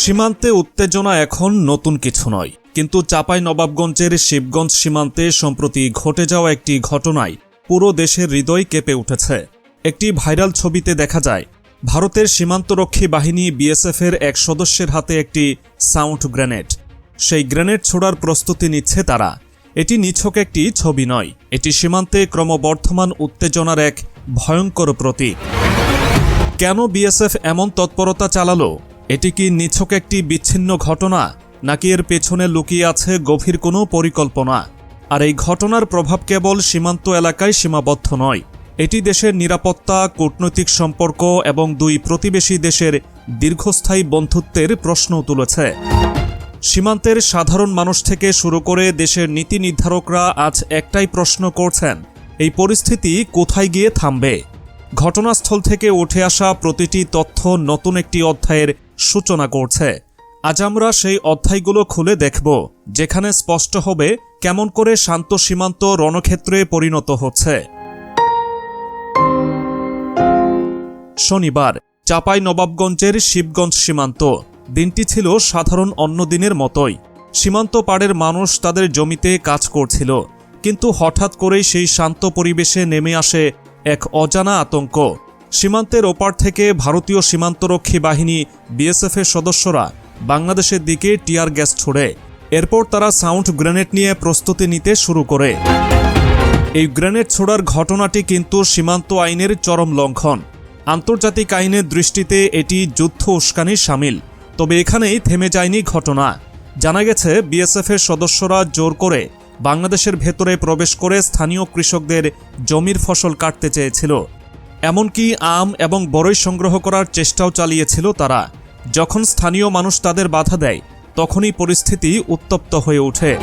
সীমান্তে উত্তেজনা এখন নতুন কিছু নয়। কিন্তু চাপাই নবাবগঞ্জের শিবগঞ্জ সীমান্তে সম্প্রতি ঘটে যাওয়া একটি ঘটনায় পুরো দেশের হৃদয় কেঁপে উঠেছে। একটি ভাইরাল ছবিতে দেখা যায়, ভারতের সীমান্তরক্ষী বাহিনী বিএসএফের এক সদস্যের হাতে একটি সাউন্ড গ্রেনেড। সেই গ্রেনেড ছোড়ার প্রস্তুতি নিচ্ছে তারা। এটি নিছক একটি ছবি নয়, এটি সীমান্তে ক্রমবর্ধমান উত্তেজনার এক ভয়ঙ্কর প্রতীক। কেন বিএসএফ এমন তৎপরতা চালালো? এটি কি নিছক একটি বিচ্ছিন্ন ঘটনা, নাকি এর পেছনে লুকিয়ে আছে গভীর কোনো পরিকল্পনা? আর এই ঘটনার প্রভাব কেবল সীমান্ত এলাকায় সীমাবদ্ধ নয়, এটি দেশের নিরাপত্তা, কূটনৈতিক সম্পর্ক এবং দুই প্রতিবেশী দেশের দীর্ঘস্থায়ী বন্ধুত্বের প্রশ্ন তুলেছে। সীমান্তের সাধারণ মানুষ থেকে শুরু করে দেশের নীতি নির্ধারকরা আজ একটাই প্রশ্ন করছেন, এই পরিস্থিতি কোথায় গিয়ে থামবে? ঘটনাস্থল থেকে উঠে আসা প্রতিটি তথ্য নতুন একটি অধ্যায়ের সূচনা করছে। আজ আমরা সেই অধ্যায়গুলো খুলে দেখব, যেখানে স্পষ্ট হবে কেমন করে শান্ত সীমান্ত রণক্ষেত্রে পরিণত হচ্ছে। শনিবার, চাপাই নবাবগঞ্জের শিবগঞ্জ সীমান্ত। দিনটি ছিল সাধারণ অন্য দিনের মতোই। সীমান্ত পাড়ের মানুষ তাদের জমিতে কাজ করছিল, কিন্তু হঠাৎ করেই সেই শান্ত পরিবেশে নেমে আসে এক অজানা আতঙ্ক। সীমান্তের ওপার থেকে ভারতীয় সীমান্তরক্ষী বাহিনী বিএসএফের সদস্যরা বাংলাদেশের দিকে টিয়ার গ্যাস ছোড়ে। এরপর তারা সাউন্ড গ্রেনেড নিয়ে প্রস্তুতি নিতে শুরু করে। এই গ্রেনেড ছোড়ার ঘটনাটি কিন্তু সীমান্ত আইনের চরম লঙ্ঘন। আন্তর্জাতিক আইনের দৃষ্টিতে এটি যুদ্ধ উস্কানির সামিল, তবে এখানেই থেমে যায়নি ঘটনা। জানা গেছে বিএসএফের সদস্যরা জোর করে বাংলাদেশের ভেতরে প্রবেশ করে স্থানীয় কৃষকদের জমির ফসল কাটতে চেয়েছিল। এমনকি আম এবং বড়ই সংগ্রহ করার চেষ্টাও চালিয়েছিল তারা। যখন স্থানীয় মানুষ তাদের বাধা দেয়, তখনই পরিস্থিতি উত্তপ্ত হয়ে ওঠে।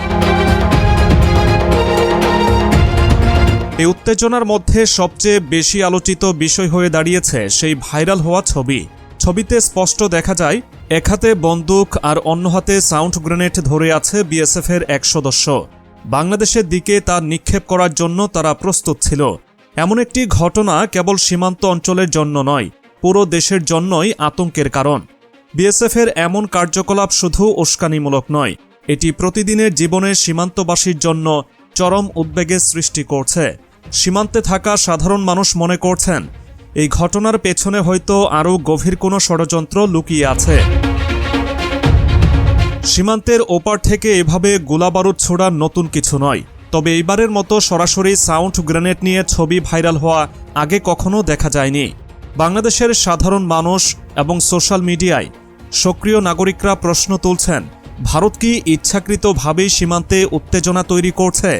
এই উত্তেজনার মধ্যে সবচেয়ে বেশি আলোচিত বিষয় হয়ে দাঁড়িয়েছে সেই ভাইরাল হওয়া ছবি। ছবিতে স্পষ্ট দেখা যায়, এক হাতে বন্দুক আর অন্য হাতে সাউন্ড গ্রেনেড ধরে আছে বিএসএফের এক সদস্য। বাংলাদেশের দিকে তা নিক্ষেপ করার জন্য তারা প্রস্তুত ছিল। এমন একটি ঘটনা কেবল সীমান্ত অঞ্চলের জন্য নয়, পুরো দেশের জন্যই আতঙ্কের কারণ। বিএসএফের এমন কার্যকলাপ শুধু উস্কানিমূলক নয়, এটি প্রতিদিনের জীবনের সীমান্তবাসীর জন্য চরম উদ্বেগের সৃষ্টি করছে। সীমান্তে থাকা সাধারণ মানুষ মনে করছেন, এই ঘটনার পেছনে হয়তো আরও গভীর কোনো ষড়যন্ত্র লুকিয়ে আছে। সীমান্তের ওপার থেকে এভাবে গোলাবারুদ ছোড়া নতুন কিছু নয় তবে এইবারের মতো সরাসরি সাউন্ড গ্রেনেড নিয়ে ছবি ভাইরাল হওয়া আগে কখনো দেখা যায়নি। বাংলাদেশের সাধারণ মানুষ এবং সোশ্যাল মিডিয়ায় সক্রিয় নাগরিকরা প্রশ্ন তুলছেন, ভারত কি ইচ্ছাকৃতভাবেই সীমান্তে উত্তেজনা তৈরি করছে?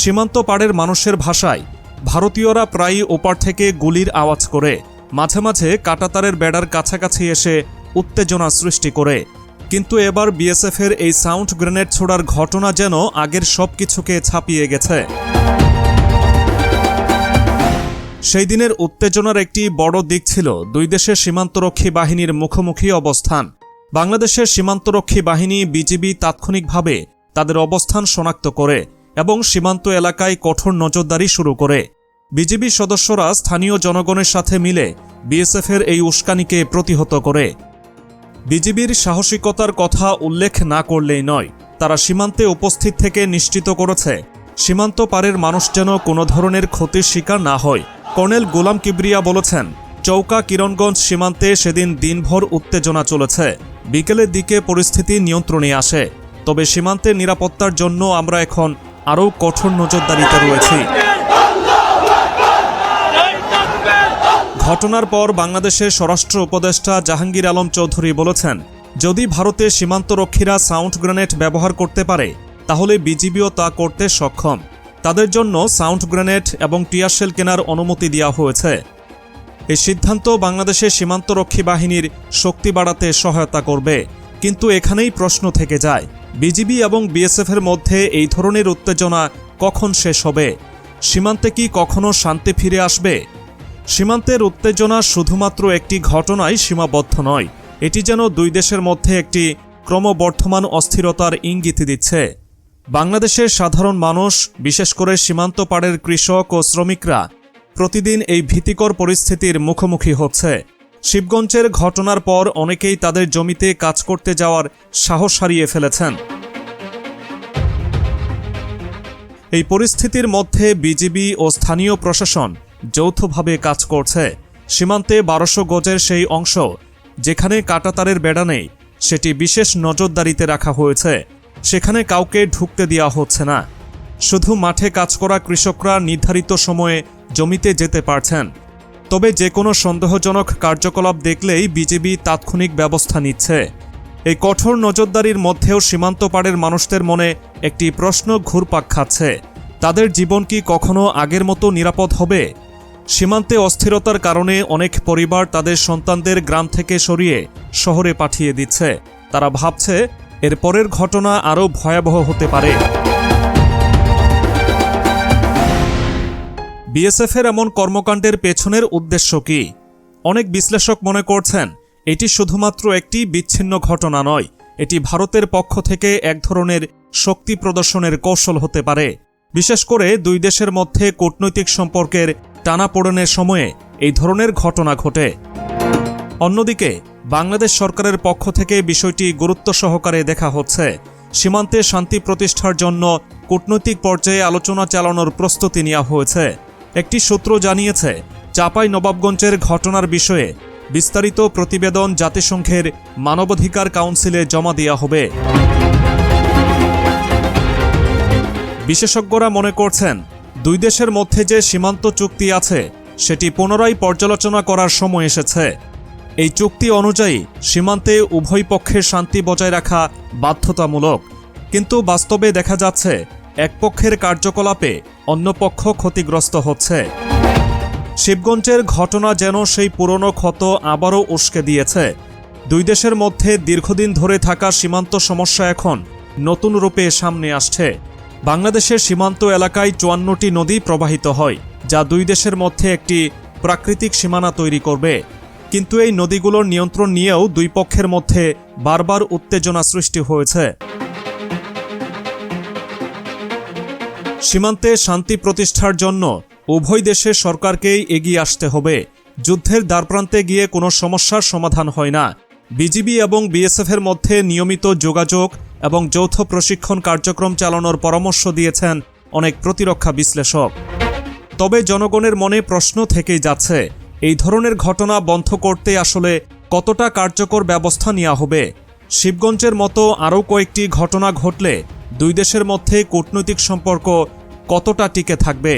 সীমান্ত পাড়ের মানুষের ভাষায় ভারতীয়রা প্রায়ই ওপার থেকে গুলির আওয়াজ করে, মাঝে মাঝে কাটাতারের বেড়ার কাছাকাছি এসে উত্তেজনা সৃষ্টি করে। কিন্তু এবার বিএসএফের এই সাউন্ড গ্রেনেড ছোড়ার ঘটনা যেন আগের সব কিছুকে ছাপিয়ে গেছে। সেই দিনের উত্তেজনার একটি বড় দিক ছিল দুই দেশের সীমান্তরক্ষী বাহিনীর মুখোমুখি অবস্থান। বাংলাদেশের সীমান্তরক্ষী বাহিনী বিজিবি তাৎক্ষণিকভাবে তাদের অবস্থান শনাক্ত করে এবং সীমান্ত এলাকায় কঠোর নজরদারি শুরু করে। বিজিবি সদস্যরা স্থানীয় জনগণের সাথে মিলে বিএসএফের এই উস্কানিকে প্রতিহত করে। বিজিবির সাহসিকতার কথা উল্লেখ না করলেই নয়, তারা সীমান্তে উপস্থিত থেকে নিশ্চিত করেছে। সীমান্ত পারের মানুষ যেন কোনো ধরনের ক্ষতির শিকার না হয়, কর্নেল গোলাম কিবরিয়া বলেছেন, চৌকা কিরণগঞ্জ সীমান্তে সেদিন দিনভর উত্তেজনা চলেছে। বিকেলের দিকে পরিস্থিতি নিয়ন্ত্রণে আসে। তবে সীমান্তের নিরাপত্তার জন্য আমরা এখন আরও কঠোর নজরদারিতে রয়েছি। ঘটনার পর বাংলাদেশের স্বরাষ্ট্র উপদেষ্টা জাহাঙ্গীর আলম চৌধুরী বলেছেন, যদি ভারতে সীমান্তরক্ষীরা সাউন্ড গ্রেনেড ব্যবহার করতে পারে, তাহলে বিজিবিও তা করতে সক্ষম। তাদের জন্য সাউন্ড গ্রেনেড এবং টিয়ারশেল কেনার অনুমতি দেওয়া হয়েছে। এই সিদ্ধান্ত বাংলাদেশের সীমান্তরক্ষী বাহিনীর শক্তি বাড়াতে সহায়তা করবে। কিন্তু এখানেই প্রশ্ন থেকে যায়, বিজিবি এবং বিএসএফের মধ্যে এই ধরনের উত্তেজনা কখন শেষ হবে? সীমান্তে কি কখনো শান্তি ফিরে আসবে? সীমান্তের উত্তেজনা শুধুমাত্র একটি ঘটনায় সীমাবদ্ধ নয়, এটি যেন দুই দেশের মধ্যে একটি ক্রমবর্ধমান অস্থিরতার ইঙ্গিত দিচ্ছে। বাংলাদেশের সাধারণ মানুষ, বিশেষ করে সীমান্ত পাড়ের কৃষক ও শ্রমিকরা, প্রতিদিন এই ভীতিকর পরিস্থিতির মুখোমুখি হচ্ছে। শিবগঞ্জের ঘটনার পর অনেকেই তাদের জমিতে কাজ করতে যাওয়ার সাহস হারিয়ে ফেলেছেন। এই পরিস্থিতির মধ্যে বিজিবি ও স্থানীয় প্রশাসন যৌথভাবে কাজ করছে। সীমান্তে বারোশো গজের সেই অংশ, যেখানে কাটাতারের বেড়া নেই, সেটি বিশেষ নজরদারিতে রাখা হয়েছে। সেখানে কাউকে ঢুকতে দেওয়া হচ্ছে না। শুধু মাঠে কাজ করা কৃষকরা নির্ধারিত সময়ে জমিতে যেতে পারছেন। তবে যে কোনো সন্দেহজনক কার্যকলাপ দেখলেই বিজেপি তাৎক্ষণিক ব্যবস্থা নিচ্ছে। এই কঠোর নজরদারির মধ্যেও সীমান্ত পাড়ের মানুষদের মনে একটি প্রশ্ন ঘুরপাক খাচ্ছে। তাদের জীবন কি কখনো আগের মতো নিরাপদ হবে? সীমান্তে অস্থিরতার কারণে অনেক পরিবার তাদের সন্তানদের গ্রাম থেকে সরিয়ে শহরে পাঠিয়ে দিচ্ছে। তারা ভাবছে, এর পরের ঘটনা আরও ভয়াবহ হতে পারে। বিএসএফের এমন কর্মকাণ্ডের পেছনের উদ্দেশ্য কি? অনেক বিশ্লেষক মনে করছেন, এটি শুধুমাত্র একটি বিচ্ছিন্ন ঘটনা নয়, এটি ভারতের পক্ষ থেকে এক ধরনের শক্তি প্রদর্শনের কৌশল হতে পারে। বিশেষ করে দুই দেশের মধ্যে কূটনৈতিক সম্পর্কের টানাপোড়েনের সময়ে এই ধরনের ঘটনা ঘটে। অন্যদিকে, বাংলাদেশ সরকারের পক্ষ থেকে বিষয়টি গুরুত্ব সহকারে দেখা হচ্ছে। সীমান্তে শান্তি প্রতিষ্ঠার জন্য কূটনৈতিক পর্যায়ে আলোচনা চালানোর প্রস্তুতি নেওয়া হয়েছে। একটি সূত্র জানিয়েছে, চাপাই নবাবগঞ্জের ঘটনার বিষয়ে বিস্তারিত প্রতিবেদন জাতিসংঘের মানবাধিকার কাউন্সিলে জমা দেওয়া হবে। বিশেষজ্ঞরা মনে করছেন দুই দেশের মধ্যে যে সীমান্ত চুক্তি আছে, সেটি পুনরায় পর্যালোচনা করার সময় এসেছে। এই চুক্তি অনুযায়ী সীমান্তে উভয় পক্ষের শান্তি বজায় রাখা বাধ্যতামূলক। কিন্তু বাস্তবে দেখা যাচ্ছে, এক পক্ষের কার্যকলাপে অন্য পক্ষ ক্ষতিগ্রস্ত হচ্ছে। শিবগঞ্জের ঘটনা যেন সেই পুরনো ক্ষত আবারও উস্কে দিয়েছে। দুই দেশের মধ্যে দীর্ঘদিন ধরে থাকা সীমান্ত সমস্যা এখন নতুন রূপে সামনে আসছে। বাংলাদেশের সীমান্ত এলাকায় চুয়ান্নটি নদী প্রবাহিত হয়, যা দুই দেশের মধ্যে একটি প্রাকৃতিক সীমানা তৈরি করবে। কিন্তু এই নদীগুলোর নিয়ন্ত্রণ নিয়েও দুই পক্ষের মধ্যে বারবার উত্তেজনা সৃষ্টি হয়েছে। সীমান্তে শান্তি প্রতিষ্ঠার জন্য উভয় দেশের সরকারকেই এগিয়ে আসতে হবে। যুদ্ধের দ্বারপ্রান্তে গিয়ে কোনো সমস্যার সমাধান হয় না। বিজিবি এবং বিএসএফের মধ্যে নিয়মিত যোগাযোগ এবং যৌথ প্রশিক্ষণ কার্যক্রম চালানোর পরামর্শ দিয়েছেন অনেক প্রতিরক্ষা বিশ্লেষক। তবে জনগণের মনে প্রশ্ন থেকেই যাচ্ছে, এই ধরনের ঘটনা বন্ধ করতে আসলে কতটা কার্যকর ব্যবস্থা নেওয়া হবে? শিবগঞ্জের মতো আরও কয়েকটি ঘটনা ঘটলে দুই দেশের মধ্যে কূটনৈতিক সম্পর্ক কতটা টিকে থাকবে?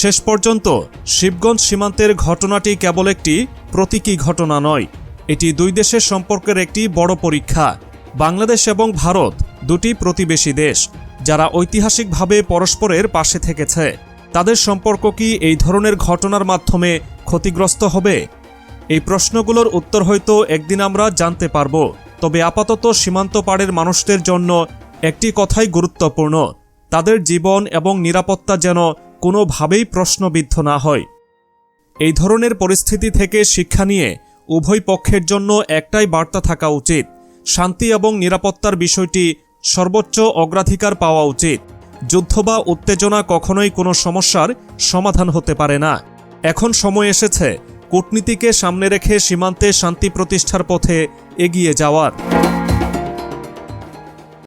শেষ পর্যন্ত শিবগঞ্জ সীমান্তের ঘটনাটি কেবল একটি প্রতীকী ঘটনা নয় এটি দুই দেশের সম্পর্কের একটি বড় পরীক্ষা। বাংলাদেশ এবং ভারত দুটি প্রতিবেশী দেশ, যারা ঐতিহাসিকভাবে পরস্পরের পাশে থেকেছে। তাদের সম্পর্ক কি এই ধরনের ঘটনার মাধ্যমে ক্ষতিগ্রস্ত হবে? এই প্রশ্নগুলোর উত্তর হয়তো একদিন আমরা জানতে পারব, তবে আপাতত সীমান্ত পাড়ের মানুষদের জন্য একটি কথাই গুরুত্বপূর্ণ, তাদের জীবন এবং নিরাপত্তা যেন কোনোভাবেই প্রশ্নবিদ্ধ না হয়। এই ধরনের পরিস্থিতি থেকে শিক্ষা নিয়ে উভয় পক্ষের জন্য একটাই বার্তা থাকা উচিত। শান্তি এবং নিরাপত্তার বিষয়টি সর্বোচ্চ অগ্রাধিকার পাওয়া উচিত। যুদ্ধ বা উত্তেজনা কখনোই কোনো সমস্যার সমাধান হতে পারে না। এখন সময় এসেছে, কূটনীতিকে সামনে রেখে সীমান্তে শান্তি প্রতিষ্ঠার পথে এগিয়ে যাওয়ার।